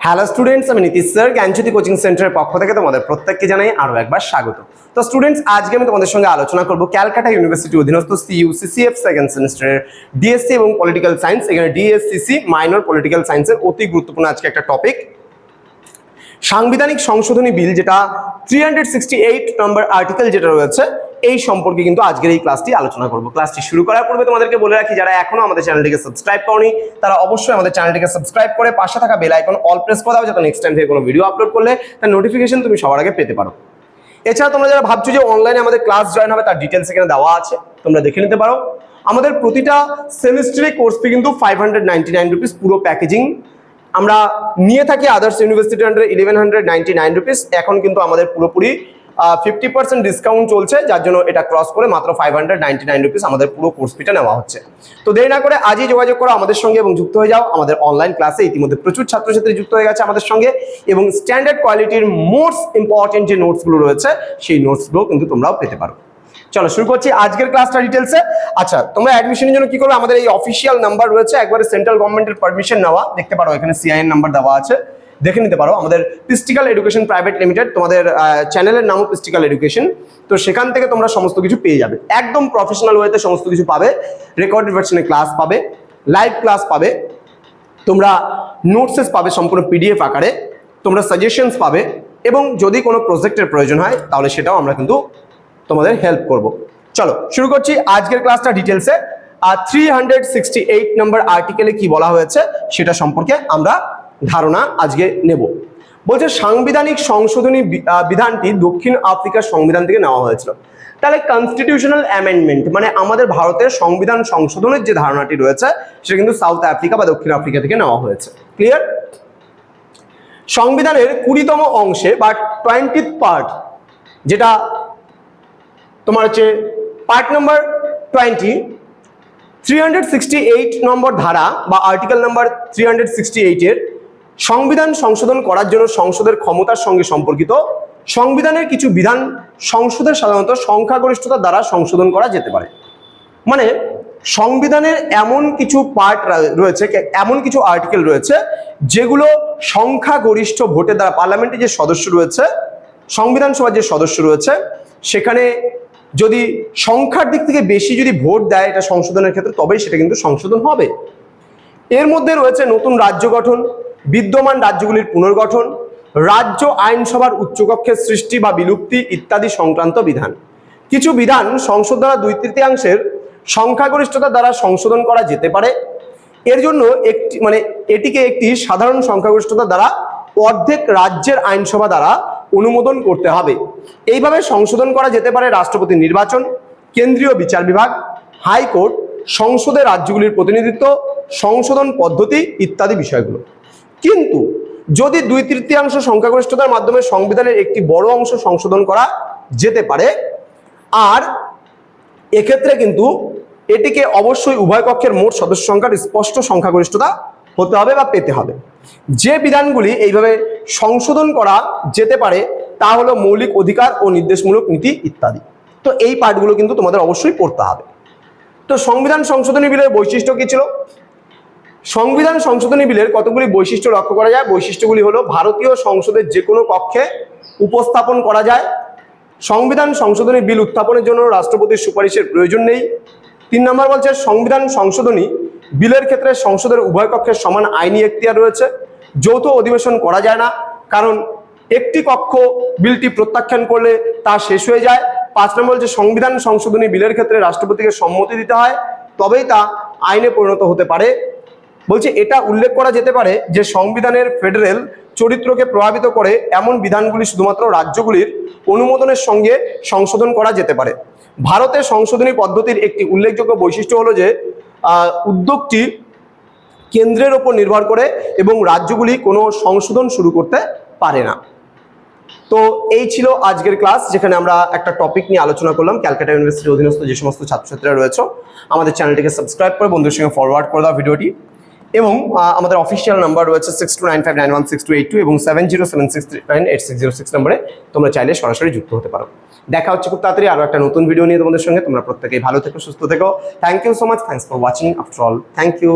Hello students আমি Nitish sir জ্ঞানজ্যোতি coaching সেন্টারের পক্ষ থেকে তোমাদের প্রত্যেককে জানাই আরও একবার স্বাগত। তো স্টুডেন্টস আজকে আমি তোমাদের সঙ্গে আলোচনা করব ক্যালকাটা ইউনিভার্সিটি অধীনস্থ সিইউ সিসিএফ সেকেন্ড সেমিস্টারের ডিএসসি এবং পলিটিক্যাল সায়েন্স এখানে ডিএসসিসি মাইনর পলিটিক্যাল সায়েন্সের অতি গুরুত্বপূর্ণ আজকে একটা টপিক সাংবিধানিক সংশোধনী বিল যেটা three hundred sixty eight number article যেটা রয়েছে এই সম্পর্কে কিন্তু আজকের এই ক্লাসটি আলোচনা করব। ক্লাসটি শুরু করার পূর্বে তোমাদেরকে বলে রাখি, যারা এখনও আমাদের চ্যানেলটিকে সাবস্ক্রাইব করনি, তারা অবশ্যই আমাদের চ্যানেলটিকে সাবস্ক্রাইব করে পাশে থাকা বেল আইকন অল প্রেস করে দাও, যাতে নেক্সট টাইম থেকে কোনো ভিডিও আপলোড করলে তার নোটিফিকেশন তুমি সবার আগে পেতে পারো। এছাড়া তোমরা যারা ভাবছ যে অনলাইনে আমাদের ক্লাস জয়েন হবে, তার ডিটেলস এখানে দেওয়া আছে, তোমরা দেখে নিতে পারো। আমাদের প্রতিটা সেমিস্টারে কোর্স ফি কিন্তু five hundred ninety nine rupees পুরো প্যাকেজিং আমরা নিয়ে থাকি আদার্স ইউনিভার্সিটি আন্ডারে eleven hundred ninety nine rupees এখন কিন্তু আমাদের পুরোপুরি ফিফটি পার্সেন্ট ডিসকাউন্ট চলছে, যার জন্য এটা ক্রস করে মাত্র five hundred ninety nine rupees আমাদের পুরো কোর্স ফিটা নেওয়া হচ্ছে। তো দেরি না করে আজই যোগাযোগ করো আমাদের সঙ্গে এবং যুক্ত হয়ে যাও। আমাদের অনলাইন ক্লাসে ইতিমধ্যে প্রচুর ছাত্রছাত্রী যুক্ত হয়ে গেছে আমাদের সঙ্গে এবং স্ট্যান্ডার্ড কোয়ালিটির মোস্ট ইম্পর্টেন্ট যে নোটসগুলো রয়েছে, সেই নোটসগুলো কিন্তু তোমরাও পেতে পারো। চলো শুরু করছি আজকের ক্লাসটা ডিটেলসে আচ্ছা তোমরা অ্যাডমিশনের জন্য কি করবে? আমাদের এই অফিসিয়াল নাম্বার রয়েছে, একবারে সেন্ট্রাল গভর্নমেন্টের পারমিশন নেওয়া। দেখতে পারো এখানে সিআইএন নাম্বার দেওয়া আছে। দেখে নিতে পারো। আমাদের পিস্টিক্যাল এডুকেশন প্রাইভেট লিমিটেড তোমাদের চ্যানেলের নামও পিস্টিক্যাল এডুকেশন তো সেখান থেকে তোমরা সমস্ত কিছু পেয়ে যাবে। একদম প্রফেশনাল ওয়েতে সমস্ত কিছু পাবে। রেকর্ডেড ভার্সনে ক্লাস পাবে। লাইভ ক্লাস পাবে। তোমরা নোটসেস পাবে সম্পূর্ণ পিডিএফ আকারে। তোমরা সাজেশনস পাবে। এবং যদি কোনো প্রজেক্টের প্রয়োজন হয়, তাহলে সেটাও আমরা কিন্তু তোমাদের হেল্প করব। চলো, শুরু করছি আজকের ক্লাসটা ডিটেলসে আর three hundred sixty eight number আর্টিকেলে কি বলা হয়েছে, সেটা সম্পর্কে আমরা ধারণা আজকে নেব। বলছে সাংবিধানিক সংশোধনী বিধানটি দক্ষিণ আফ্রিকার সংবিধান থেকে নেওয়া হয়েছিল। তাহলে কনস্টিটিউশনাল অ্যামেন্ডমেন্ট মানে আমাদের ভারতের সংবিধান সংশোধনের যে ধারণাটি রয়েছে, সেটা কিন্তু সাউথ আফ্রিকা বা দক্ষিণ আফ্রিকা থেকে নেওয়া হয়েছে। ক্লিয়ার সংবিধানের কুড়িতম অংশে বা টোয়েন্টি পার্ট যেটা তোমার হচ্ছে part number twenty three number ধারা বা article number three hundred sixty এইটের সংবিধান সংশোধন করার জন্য সংসদের ক্ষমতার সঙ্গে সম্পর্কিত সংবিধানের কিছু বিধান সংসদের সাধারণত সংখ্যাগরিষ্ঠতা দ্বারা সংশোধন করা যেতে পারে। মানে সংবিধানের এমন কিছু পার্ট রয়েছে এমন কিছু আর্টিকেল রয়েছে যেগুলো সংখ্যাগরিষ্ঠ ভোটের দ্বারা পার্লামেন্টে যে সদস্য রয়েছে, সংবিধান সভার যে সদস্য রয়েছে, সেখানে যদি সংখ্যার দিক থেকে বেশি যদি ভোট দেয় এটা সংশোধনের ক্ষেত্রে তবেই সেটা কিন্তু সংশোধন হবে। এর মধ্যে রয়েছে নতুন রাজ্য গঠন বিদ্যমান রাজ্যগুলির পুনর্গঠন, রাজ্য আইনসভার উচ্চকক্ষের সৃষ্টি বা বিলুপ্তি ইত্যাদি সংক্রান্ত বিধান। কিছু বিধান সংসদ দ্বারা দুই তৃতীয়াংশের সংখ্যাগরিষ্ঠতা দ্বারা সংশোধন করা যেতে পারে। এর জন্য একটি মানে এটিকে একটি সাধারণ সংখ্যাগরিষ্ঠতা দ্বারা অর্ধেক রাজ্যের আইনসভা দ্বারা অনুমোদন করতে হবে। এইভাবে সংশোধন করা যেতে পারে রাষ্ট্রপতি নির্বাচন, কেন্দ্রীয় বিচার বিভাগ, হাইকোর্ট সংসদে রাজ্যগুলির প্রতিনিধিত্ব, সংশোধন পদ্ধতি ইত্যাদি বিষয়গুলো। কিন্তু যদি দুই তৃতীয়াংশ সংখ্যাগরিষ্ঠতার মাধ্যমে সংবিধানের একটি বড় অংশ সংশোধন করা যেতে পারে, আর এক্ষেত্রে কিন্তু এটিকে অবশ্যই উভয় পক্ষের মোট সদস্য সংখ্যার স্পষ্ট সংখ্যাগরিষ্ঠতা হতে হবে বা পেতে হবে। যে বিধানগুলি এইভাবে সংশোধন করা যেতে পারে, তা হলো মৌলিক অধিকার ও নির্দেশমূলক নীতি ইত্যাদি। তো এই পার্টগুলো কিন্তু তোমাদের অবশ্যই পড়তে হবে। তো সংবিধান সংশোধনী বিলের বৈশিষ্ট্য কি ছিল? সংবিধান সংশোধনী বিলের কতগুলি বৈশিষ্ট্য লক্ষ্য করা যায়? বৈশিষ্ট্যগুলি হলো, ভারতীয় সংসদের যে কোনো কক্ষে উপস্থাপন করা যায়। সংবিধান সংশোধনী বিল উত্থাপনের জন্য রাষ্ট্রপতির সুপারিশের প্রয়োজন নেই। তিন নম্বর বলছে, সংবিধান সংশোধনী বিলের ক্ষেত্রে সংসদের উভয় কক্ষের সমান আইনি এখতিয়ার রয়েছে। যৌথ অধিবেশন করা যায় না, কারণ একটি কক্ষ বিলটি প্রত্যাখ্যান করলে তা শেষ হয়ে যায়। পাঁচ নম্বর বলছে, সংবিধান সংশোধনী বিলের ক্ষেত্রে রাষ্ট্রপতিকে সম্মতি দিতে হয়, তবেই তা আইনে পরিণত হতে পারে। বলছে, এটা উল্লেখ করা যেতে পারে যে সংবিধানের ফেডারেল চরিত্রকে প্রভাবিত করে এমন বিধানগুলি শুধুমাত্র রাজ্যগুলির অনুমোদনের সঙ্গে সংশোধন করা যেতে পারে। ভারতের সংশোধনী পদ্ধতির একটি উল্লেখযোগ্য বৈশিষ্ট্য হলো যে উদ্যোগটি কেন্দ্রের ওপর নির্ভর করে এবং রাজ্যগুলি কোনো সংশোধন শুরু করতে পারে না। তো এই ছিল আজকের ক্লাস, যেখানে আমরা একটা টপিক নিয়ে আলোচনা করলাম, ক্যালকাটা ইউনিভার্সিটির অধীনস্থ যে সমস্ত ছাত্রছাত্রীরা রয়েছে, আমাদের চ্যানেলটিকে সাবস্ক্রাইব করে বন্ধুর সঙ্গে ফরওয়ার্ড করে দাও ভিডিওটি। এবং আমাদের অফিসিয়াল নাম্বার রয়েছে six two nine five nine one six two eight two এবং seven zero seven six nine eight six zero six নম্বরে তোমরা চাইলে সরাসরি যুক্ত হতে পারো। দেখা হচ্ছে খুব তাড়াতাড়ি আরও একটা নতুন ভিডিও নিয়ে তোমাদের সঙ্গে। তোমরা প্রত্যেকেই ভালো থেকো, সুস্থ থেকো। Thank you so much thanks for watching after all thank you